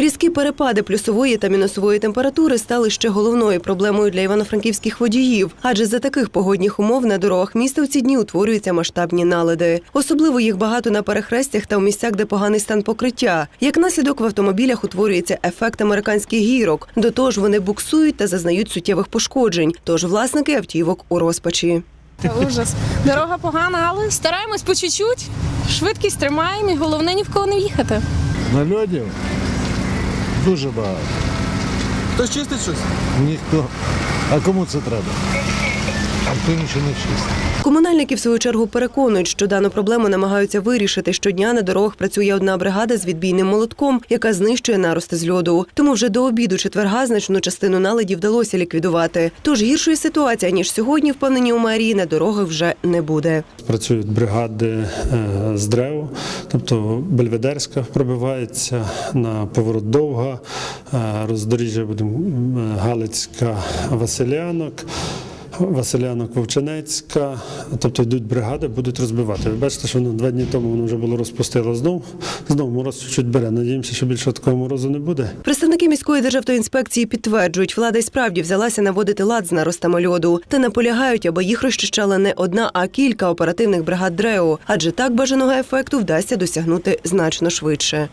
Різкі перепади плюсової та мінусової температури стали ще головною проблемою для івано-франківських водіїв, адже за таких погодних умов на дорогах міста в ці дні утворюються масштабні налади. Особливо їх багато на перехрестях та у місцях, де поганий стан покриття. Як наслідок в автомобілях утворюється ефект американських гірок. До того ж, вони буксують та зазнають суттєвих пошкоджень. Тож власники автівок у розпачі. Ужас. Дорога погана, але стараємось по чуть-чуть. Швидкість тримаємо і головне ні в кого не в'їхати. Нальотів дуже багато. Хтось чистить щось? Ніхто. А кому це треба? А нічого не чистить. Комунальники, в свою чергу, переконують, що дану проблему намагаються вирішити. Щодня на дорогах працює одна бригада з відбійним молотком, яка знищує нарости з льоду. Тому вже до обіду четверга значну частину наледів вдалося ліквідувати. Тож гіршої ситуації, ніж сьогодні, впевнені у мерії, на дорогах вже не буде. Працюють бригади е, з древ, тобто Бельведерська пробивається на поворот довга, е, роздоріжжя будемо Галицька Василянок. Василянок Вовчанецька, тобто йдуть бригади, будуть розбивати. Ви бачите, що воно два дні тому воно вже було розпустило знов. Знов мороз чуть бере. Надіємося, що більше такого морозу не буде. Представники міської державтоінспекції підтверджують, влада й справді взялася наводити лад з наростами льоду та наполягають, аби їх розчищала не одна, а кілька оперативних бригад ДРЕО, адже так бажаного ефекту вдасться досягнути значно швидше.